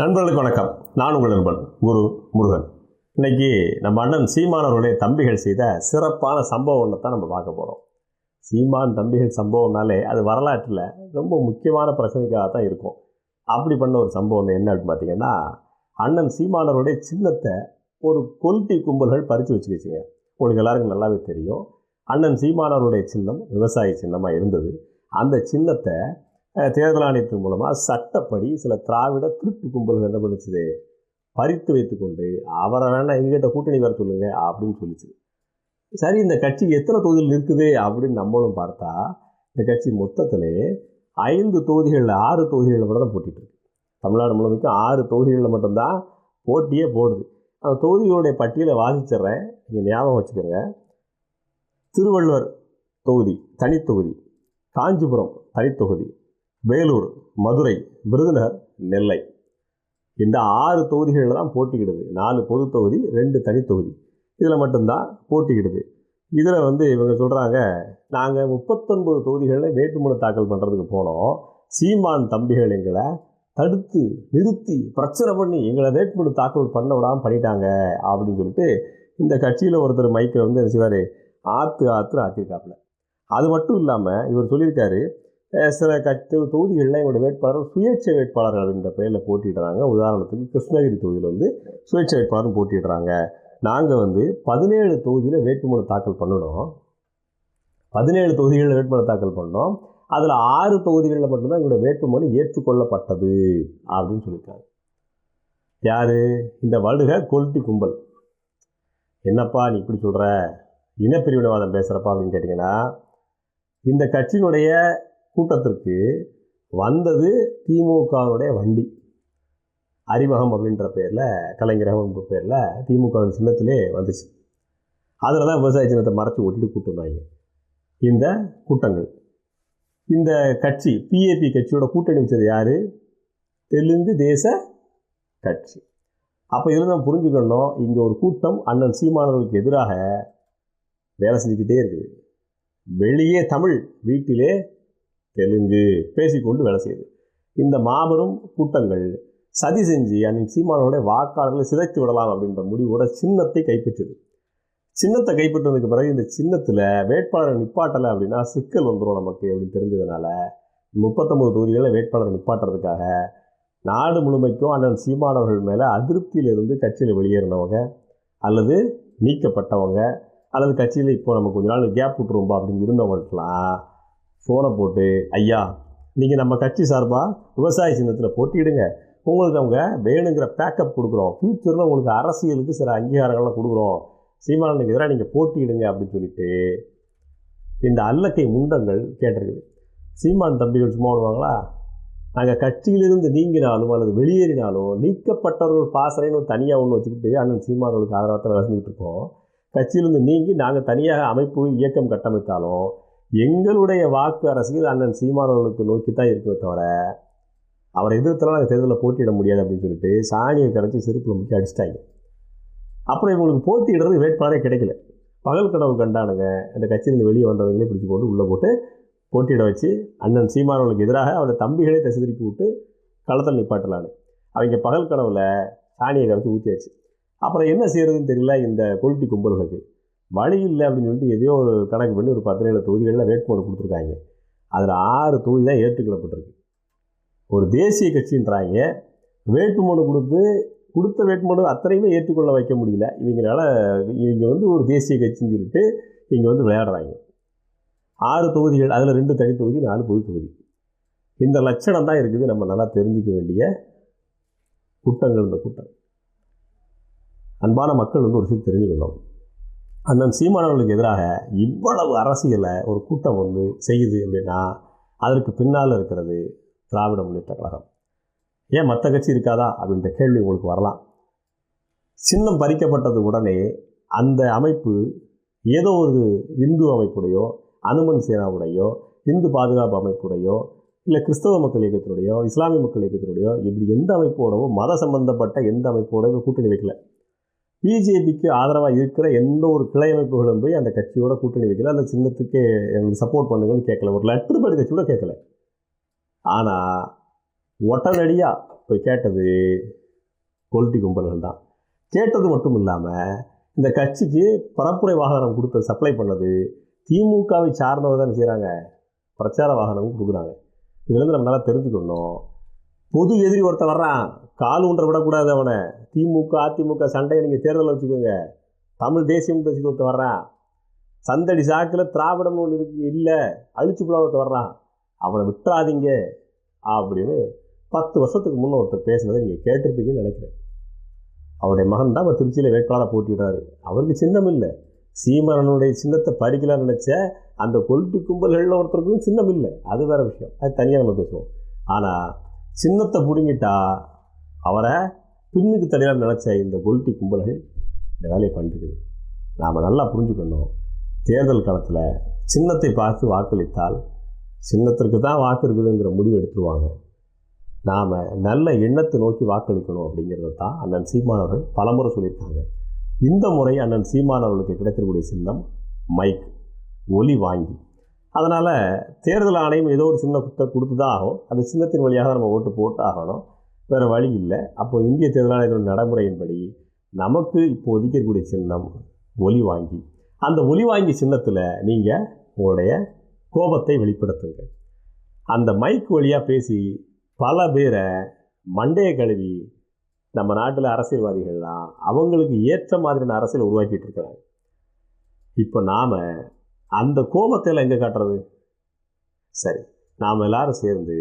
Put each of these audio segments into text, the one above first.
நண்பர்களுக்கு வணக்கம். நான் உங்கள் நண்பன் குரு முருகன். இன்னைக்கு நம்ம அண்ணன் சீமானவருடைய தம்பிகள் செய்த சிறப்பான சம்பவம் ஒன்று தான் நம்ம பார்க்க போகிறோம் சீமான் தம்பிகள் சம்பவம்னாலே அது வரலாற்றில் ரொம்ப முக்கியமான பிரச்சனைக்காக தான் இருக்கும். அப்படி பண்ண ஒரு சம்பவம் என்ன அப்படின்னு பார்த்தீங்கன்னா அண்ணன் சீமானவருடைய சின்னத்தை ஒரு கொல்ட்டி கும்பல்கள் பறித்து வச்சுக்கிச்சுங்க. உங்களுக்கு எல்லாருக்கும் நல்லாவே தெரியும். அண்ணன் சீமானவருடைய சின்னம் விவசாய சின்னமாக இருந்தது. அந்த சின்னத்தை தேர்தல் ஆணையத்தின் மூலமாக சட்டப்படி சில திராவிட திருட்டு கும்பல்கள் என்ன பண்ணுச்சுது? பறித்து வைத்துக்கொண்டு அவரை வேண்டாம் எங்ககிட்ட கூட்டணி வர சொல்லுங்க அப்படின்னு சொல்லிச்சு. சரி இந்த கட்சி எத்தனை தொகுதிகள் இருக்குது அப்படின்னு நம்மளும் பார்த்தா இந்த கட்சி மொத்தத்தில் ஐந்து தொகுதிகளில் ஆறு தொகுதிகளில் மட்டும் தான் போட்டிட்டு தமிழ்நாடு முழுமைக்கும் ஆறு தொகுதிகளில் மட்டும்தான் போட்டியே போடுது. அந்த தொகுதிகளுடைய பட்டியலை வாசிச்சிடுறேன். நீங்கள் ஞாபகம் வச்சுக்கோங்க. திருவள்ளுவர் தொகுதி தனித்தொகுதி. காஞ்சிபுரம் தனித்தொகுதி. வேலூர் மதுரை விருதுநகர் நெல்லை. இந்த ஆறு தொகுதிகளில் தான் போட்டிக்கிடுது நாலு பொது தொகுதி ரெண்டு தனித்தொகுதி இதில் மட்டும்தான் போட்டிக்கிடுது இதில் வந்து இவங்க சொல்கிறாங்க நாங்கள் முப்பத்தொன்பது தொகுதிகளில் வேட்புமனு தாக்கல் பண்ணுறதுக்கு போனோம். சீமான் தம்பிகள் எங்களை தடுத்து நிறுத்தி பிரச்சனை பண்ணி எங்களை வேட்புமனு தாக்கல் பண்ண விடாமல் பண்ணிட்டாங்க அப்படின்னு சொல்லிட்டு இந்த கட்சியில் ஒருத்தர் மைக்கில் வந்து என்ன செய்வார்? ஆற்று ஆற்று ஆற்றிருக்காப்புல அது மட்டும் இல்லாமல் இவர் சொல்லியிருக்காரு சில கட்சி தொகுதிகளில் எங்களோட வேட்பாளர் சுயேட்சை வேட்பாளர்கள் அப்படின்ற பெயரில் போட்டிடுறாங்க உதாரணத்துக்கு கிருஷ்ணகிரி தொகுதியில் வந்து சுயேட்சை வேட்பாளர் போட்டிடுறாங்க நாங்கள் வந்து பதினேழு தொகுதியில் வேட்புமனு தாக்கல் பண்ணணும் பதினேழு தொகுதிகளில் வேட்புமனு தாக்கல் பண்ணோம். அதில் ஆறு தொகுதிகளில் மட்டும்தான் எங்களோட வேட்புமனு ஏற்றுக்கொள்ளப்பட்டது அப்படின்னு சொல்லியிருக்காங்க. யார்? இந்த வடுக கொல்ட்டி கும்பல். என்னப்பா நீ இப்படி சொல்கிற இனப்பிரிவினவாதம் பேசுகிறப்பா அப்படின்னு கேட்டிங்கன்னா இந்த கட்சியினுடைய கூட்டத்திற்கு வந்தது திமுகவினுடைய வண்டி. அறிமுகம் அப்படின்ற பேரில் கலைஞரகம்ன்ற பேரில் திமுக சின்னத்திலே வந்துச்சு. அதில் தான் விவசாய சின்னத்தை மறைச்சி ஓட்டிட்டு கூட்டு வந்தாங்க. இந்த கூட்டங்கள். இந்த கட்சி பிஏபி கட்சியோட கூட்டணி வச்சது யார்? தெலுங்கு தேச கட்சி. அப்போ இதில் தான் புரிஞ்சுக்கணும் இங்கே ஒரு கூட்டம் அண்ணன் சீமானவர்களுக்கு எதிராக வேலை செஞ்சுக்கிட்டே இருக்குது. வெளியே தமிழ் வீட்டிலே தெலுங்கு பேசிக்கொண்டு வேலை செய்யுது. இந்த மாபெரும் கூட்டங்கள் சதி செஞ்சு அண்ணன் சீமானோடைய வாக்காளர்களை சிதைத்து விடலாம் அப்படின்ற முடிவோட சின்னத்தை கைப்பற்றுது. சின்னத்தை கைப்பற்றதுக்கு பிறகு இந்த சின்னத்தில் வேட்பாளரை நிப்பாட்டலை அப்படின்னா சிக்கல் வந்துடும் நமக்கு அப்படின்னு தெரிஞ்சதுனால முப்பத்தொம்பது தொகுதிகளில் வேட்பாளரை நிப்பாட்டுறதுக்காக நாடு முழுமைக்கும் அண்ணன் சீமானவர்கள் மேலே அதிருப்தியிலிருந்து கட்சியில் வெளியேறினவங்க அல்லது நீக்கப்பட்டவங்க அல்லது கட்சியில் இப்போ நம்ம கொஞ்ச நாள் கேப் விட்டுருவோம்பா அப்படின்னு இருந்தவங்கள்ட்டலாம் ஃபோனை போட்டு ஐயா நீங்கள் நம்ம கட்சி சார்பாக விவசாய சின்னத்தில் போட்டியிடுங்க. உங்களுக்கு அவங்க வேணுங்கிற பேக்கப் கொடுக்குறோம். ஃப்யூச்சரில் உங்களுக்கு அரசியலுக்கு சில அங்கீகாரங்கள்லாம் கொடுக்குறோம். சீமானனுக்கு எதிராக நீங்கள் போட்டியிடுங்க அப்படின்னு சொல்லிட்டு இந்த அல்லக்கை முண்டங்கள் கேட்டிருக்குது. சீமான் தம்பிகள் சும்மா விடுவாங்களா? நாங்கள் கட்சியிலிருந்து நீங்கினாலும் அல்லது வெளியேறினாலும் நீக்கப்பட்டவர்கள் பாசறைன்னு தனியாக ஒன்று வச்சுக்கிட்டு அண்ணன் சீமானவர்களுக்கு ஆதரவாக தான் வேலை இருக்கோம். கட்சியிலிருந்து நீங்கி நாங்கள் தனியாக அமைப்பு இயக்கம் கட்டமைத்தாலும் எங்களுடைய வாக்கு அரசியல் அண்ணன் சீமானவர்களுக்கு நோக்கி தான் இருக்குமே தவிர அவரை எதிர்த்தலாம் நாங்கள் தேர்தலில் போட்டியிட முடியாது அப்படின்னு சொல்லிட்டு சாணியை கரைச்சி செருப்பில் முக்கிய அடிச்சிட்டாங்க. அப்புறம் இவங்களுக்கு போட்டியிடுறது வேட்பாளரே கிடைக்கல. பகல் கனவு கண்டானுங்க. அந்த கட்சியிலிருந்து வெளியே வந்தவங்களே பிடிச்சி கொண்டு உள்ளே போட்டு போட்டியிட வச்சு அண்ணன் சீமானவர்களுக்கு எதிராக அவருடைய தம்பிகளே திசை திருப்பி விட்டு களத்தில் நிப்பாட்டலான்னு. அவங்க பகல் கனவில் சாணியை கரைச்சி ஊற்றியாச்சு அப்புறம் என்ன செய்கிறதுன்னு தெரியல இந்த கொல்ட்டி கும்பல்களுக்கு. வழி இல்லை அப்படின்னு சொல்லிட்டு எதையோ ஒரு கணக்கு பண்ணி ஒரு பதினேழு தொகுதிகளில் வேட்புமனு கொடுத்துருக்காங்க. அதில் ஆறு தொகுதி தான் ஏற்றுக்கொள்ளப்பட்டிருக்கு. ஒரு தேசிய கட்சின்றாங்க. வேட்புமனு கொடுத்து கொடுத்த வேட்புமனு அத்தனையுமே ஏற்றுக்கொள்ள வைக்க முடியல. இவங்களால இவங்க வந்து ஒரு தேசிய கட்சின்னு சொல்லிட்டு இங்கே வந்து விளையாடுறாங்க. ஆறு தொகுதிகள் அதில் ரெண்டு தனி தொகுதி நாலு பொது தொகுதி. இந்த லட்சணம் தான் இருக்குது. நம்ம நல்லா தெரிஞ்சிக்க வேண்டிய கூட்டங்கள் இந்த கூட்டம். அன்பான மக்கள் வந்து ஒரு விஷயம் தெரிஞ்சுக்கணும். அண்ணன் சீமானவர்களுக்கு எதிராக இவ்வளவு அரசியலை ஒரு கூட்டம் வந்து செய்யுது அப்படின்னா அதற்கு பின்னால் இருக்கிறது திராவிட முன்னேற்ற கழகம். ஏன் மற்ற கட்சி இருக்காதா அப்படின்ற கேள்வி உங்களுக்கு வரலாம். சின்னம் பறிக்கப்பட்டது உடனே அந்த அமைப்பு ஏதோ ஒரு இந்து அமைப்புடையோ அனுமன் சேனாவுடையோ இந்து பாதுகாப்பு அமைப்புடையோ இல்லை கிறிஸ்தவ மக்கள் இயக்கத்தினுடையோ இஸ்லாமிய மக்கள் இயக்கத்தினுடையோ இப்படி எந்த அமைப்போடவோ மத சம்பந்தப்பட்ட எந்த அமைப்போடவோ கூட்டணி வைக்கல. பிஜேபிக்கு ஆதரவாக இருக்கிற எந்த ஒரு கிளை அமைப்புகளும் போய் அந்த கட்சியோட கூட்டணி வைக்கல. அந்த சின்னத்துக்கு எங்களுக்கு சப்போர்ட் பண்ணுங்கன்னு கேட்கல ஒரு லெட்டர் படி கட்சி கூட கேட்கல ஆனால் உடனடியாக போய் கேட்டது கொல்ட்டி கும்பல்கள் தான். கேட்டது மட்டும் இல்லாமல் இந்த கட்சிக்கு பரப்புரை வாகனம் கொடுத்து சப்ளை பண்ணது திமுகவை சார்ந்தவர் தான் செய்கிறாங்க பிரச்சார வாகனமும் கொடுக்குறாங்க. இதுலேருந்து நம்ம நல்லா தெரிஞ்சுக்கணும். பொது எதிரி ஒருத்தன் வர்றான். கால் ஊன்ற விடக்கூடாது அவனை. திமுக அதிமுக சண்டையை நீங்கள் தேர்தலில் வச்சுக்கோங்க. தமிழ் தேசியம் பேசி ஒருத்தர் வர்றான். சந்தடி சாக்கில் திராவிடம்னு ஒன்று இருக்கு இல்லை. அழிச்சு புலான ஒருத்தர் வர்றான். அவனை விட்டுறாதீங்க. அப்படின்னு பத்து வருஷத்துக்கு முன்னே ஒருத்தர் பேசுனதை நீங்கள் கேட்டிருப்பீங்கன்னு நினைக்கிறேன். அவருடைய மகன் தான் இப்போ திருச்சியில் வேட்பாளராக போட்டிடுறாரு அவருக்கு சின்னம் இல்லை. சீமரனுடைய சின்னத்தை பறிக்கலாம்னு நினச்ச அந்த கொல்ட்டி கும்பல்களில் ஒருத்தருக்கும் சின்னம் இல்லை. அது வேறு விஷயம். அது தனியாக நம்ம பேசுவோம். ஆனால் சின்னத்தை பிடுங்கிட்டா அவரை பின்னுக்கு தடையாக நினச்ச இந்த கொல்ட்டி கும்பல்கள் இந்த வேலையை பண்ணிருக்குது நாம் நல்லா புரிஞ்சுக்கணும். தேர்தல் காலத்தில் சின்னத்தை பார்த்து வாக்களித்தால் சின்னத்திற்கு தான் வாக்கு இருக்குதுங்கிற முடிவு எடுத்துருவாங்க. நாம் நல்ல எண்ணத்தை நோக்கி வாக்களிக்கணும் அப்படிங்கிறத தான் அண்ணன் சீமானவர்கள் பலமுறை சொல்லியிருக்காங்க. இந்த முறை அண்ணன் சீமானவர்களுக்கு கிடைத்திருக்கக்கூடிய சின்னம் மைக் ஒலி வாங்கி. அதனால் தேர்தல் ஆணையம் ஏதோ ஒரு சின்ன கொடுத்து தான் ஆகும் அந்த சின்னத்தின் வழியாக தான் நம்ம ஓட்டு போட்டு ஆகணும் வேறு வழி இல்லை. அப்போ இந்திய தேர்தல் ஆணையத்தின் நடைமுறையின்படி நமக்கு இப்போ ஒதுக்கக்கூடிய சின்னம் ஒலி வாங்கி அந்த ஒலி வாங்கி சின்னத்தில் நீங்கள் உங்களுடைய கோபத்தை வெளிப்படுத்துங்க. அந்த மைக் வழியாக பேசி பல பேரை மண்டையை கழுவி நம்ம நாட்டில் அரசியல்வாதிகள்லாம் அவங்களுக்கு ஏற்ற மாதிரியான அரசியல் உருவாக்கிட்டு இருக்கிறாங்க. இப்போ நாம் அந்த கோபத்தில் எங்கே காட்டுறது? சரி நாம் எல்லாரும் சேர்ந்து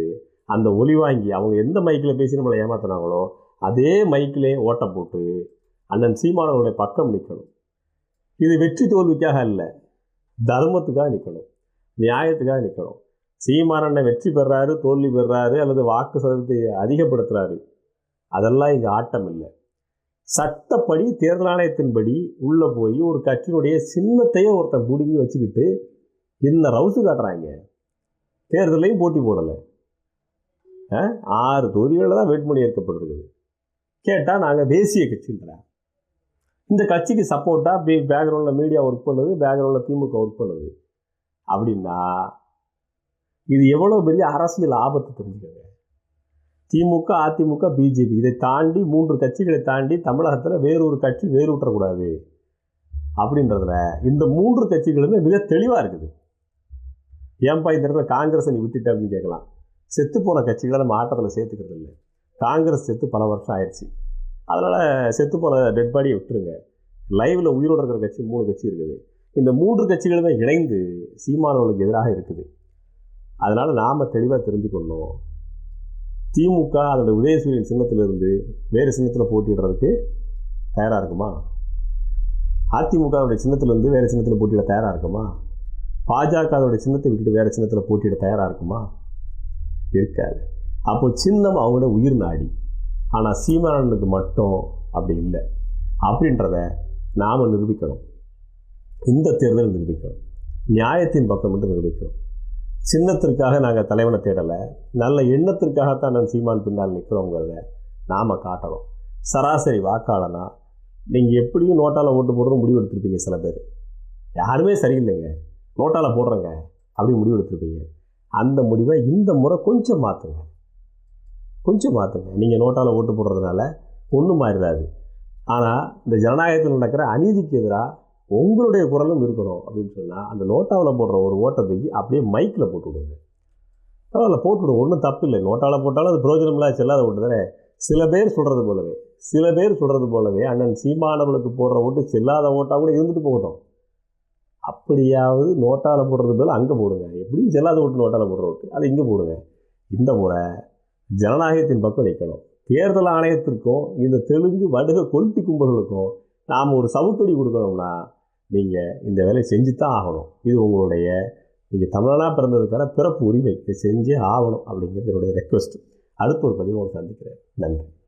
அந்த ஒலி வாங்கி அவங்க எந்த மைக்கில் பேசி நம்மளை ஏமாத்துனாங்களோ அதே மைக்கிலே ஓட்டம் போட்டு அண்ணன் சீமானவனுடைய பக்கம் நிற்கணும் இது வெற்றி தோல்விக்காக இல்லை தர்மத்துக்காக நிற்கணும் நியாயத்துக்காக நிற்கணும் சீமானண்ணன் வெற்றி பெறாரு தோல்வி பெறாரு அல்லது வாக்கு சதவீதத்தை அதிகப்படுத்துகிறாரு அதெல்லாம் இங்கே ஆட்டம் இல்லை. சட்டப்படி தேர்தல் ஆணையத்தின்படி உள்ளே போய் ஒரு கட்சியினுடைய சின்னத்தையே ஒருத்தன் பிடுங்கி வச்சுக்கிட்டு என்ன ரவுசு காட்டுறாங்க? தேர்தலையும் போட்டி போடலை. ஆறு தொகுதிகளில் தான் வேட்புமணி ஏற்கப்பட்டிருக்குது. கேட்டால் நாங்கள் தேசிய கட்சின்றேன் இந்த கட்சிக்கு சப்போர்ட்டாக பே பேக்ரவுண்டில் மீடியா ஒர்க் பண்ணுது பேக்ரவுண்டில் திமுக ஒர்க் பண்ணுது. அப்படின்னா இது எவ்வளோ பெரிய அரசியல் ஆபத்து தெரிஞ்சுக்கோங்க. திமுக அதிமுக பிஜேபி. இதை தாண்டி மூன்று கட்சிகளை தாண்டி தமிழகத்தில் வேறொரு கட்சி வேறுவிட்டக்கூடாது அப்படின்றதுல இந்த மூன்று கட்சிகளுமே மிக தெளிவாக இருக்குது. ஏன்பா இந்த இடத்துல காங்கிரஸை நீ விட்டுட்ட அப்படின்னு கேட்கலாம். செத்து போன கட்சிகளை நம்ம ஆட்டத்தில் சேர்த்துக்கிறது இல்லை. காங்கிரஸ் செத்து பல வருஷம் ஆயிடுச்சு. அதனால் செத்து போன டெட் பாடியை விட்டுருங்க. லைவில் உயிரோடு இருக்கிற கட்சி மூணு கட்சி இருக்குது. இந்த மூன்று கட்சிகளுமே இணைந்து சீமானவர்களுக்கு எதிராக இருக்குது. அதனால் நாம் தெளிவாக தெரிஞ்சுக்கணும். திமுக அதோட உதயசூரியன் சின்னத்திலிருந்து வேறு சின்னத்தில் போட்டிடுறதுக்கு தயாராக இருக்குமா? அதிமுக அதிமுகவுடைய சின்னத்திலேருந்து வேறு சின்னத்தில் போட்டியிட தயாராக இருக்குமா? பாஜக பாஜகவுடைய சின்னத்தை விட்டுட்டு வேறு சின்னத்தில் போட்டியிட தயாராக இருக்குமா? இருக்காது. அப்போது சின்னம் அவங்களோட உயிர் நாடி. ஆனால் சீமானனுக்கு மட்டும் அப்படி இல்லை. அப்படின்றத நாம் நிரூபிக்கணும். இந்த தேர்தல் நிரூபிக்கணும். நியாயத்தின் பக்கம் மட்டும் நிரூபிக்கணும். சின்னத்திற்காக நாங்கள் தலைவனை தேடலை. நல்ல எண்ணத்திற்காகத்தான் நான் சீமான் பின்னால் நிற்கிறோங்கிறத நாம் காட்டணும். சராசரி வாக்காளனா? நீங்கள் எப்படியும் நோட்டால் ஓட்டு போடுறது முடிவு எடுத்திருப்பீங்க சில பேர். யாருமே சரியில்லைங்க. நோட்டால் போடுறேங்க. அப்படி முடிவு எடுத்திருப்பீங்க. அந்த முடிவை இந்த முறை கொஞ்சம் மாற்றுங்க கொஞ்சம் மாற்றுங்க நீங்கள் நோட்டால் ஓட்டு போடுறதுனால ஒன்றும் மாறிடாது. ஆனால் இந்த ஜனநாயகத்தில் நடக்கிற அநீதிக்கு எதிராக உங்களுடைய குரலும் இருக்கணும் அப்படின்னு சொன்னால் அந்த நோட்டாவில் போடுற ஒரு ஓட்டத்துக்கு அப்படியே மைக்கில் போட்டு விடுங்க. பரவாயில்ல போட்டு விடுங்க. ஒன்றும் தப்பு இல்லை. நோட்டாவில் போட்டாலும் அது பிரயோஜனம் செல்லாத ஓட்டு தானே? சில பேர் சொல்கிறது போலவே. சில பேர் சொல்கிறது போலவே அண்ணன் சீமானவர்களுக்கு போடுற ஓட்டு செல்லாத ஓட்டாக கூட இருந்துட்டு போகட்டும். அப்படியாவது நோட்டாவில் போடுறது போல அங்கே போடுங்க. எப்படியும் செல்லாத ஓட்டு நோட்டாவில் போடுற ஓட்டு அதை இங்கே போடுங்க. இந்த முறை ஜனநாயகத்தின் பக்கம் நிற்கணும் தேர்தல் ஆணையத்திற்கும் இந்த தெலுங்கு வடுக கொல்ட்டி கும்பல்களுக்கும் நாம் ஒரு சவுக்கடி கொடுக்கணும்னா நீங்கள் இந்த வேலையை செஞ்சு தான் ஆகணும். இது உங்களுடைய நீங்கள் தமிழனாக பிறந்ததுக்கான பிறப்பு உரிமை. இதை செஞ்சே ஆகணும் அப்படிங்கிறது என்னுடைய ரெக்வஸ்ட் அடுத்த ஒரு பதிவு உங்களை சந்திக்கிறேன். நன்றி.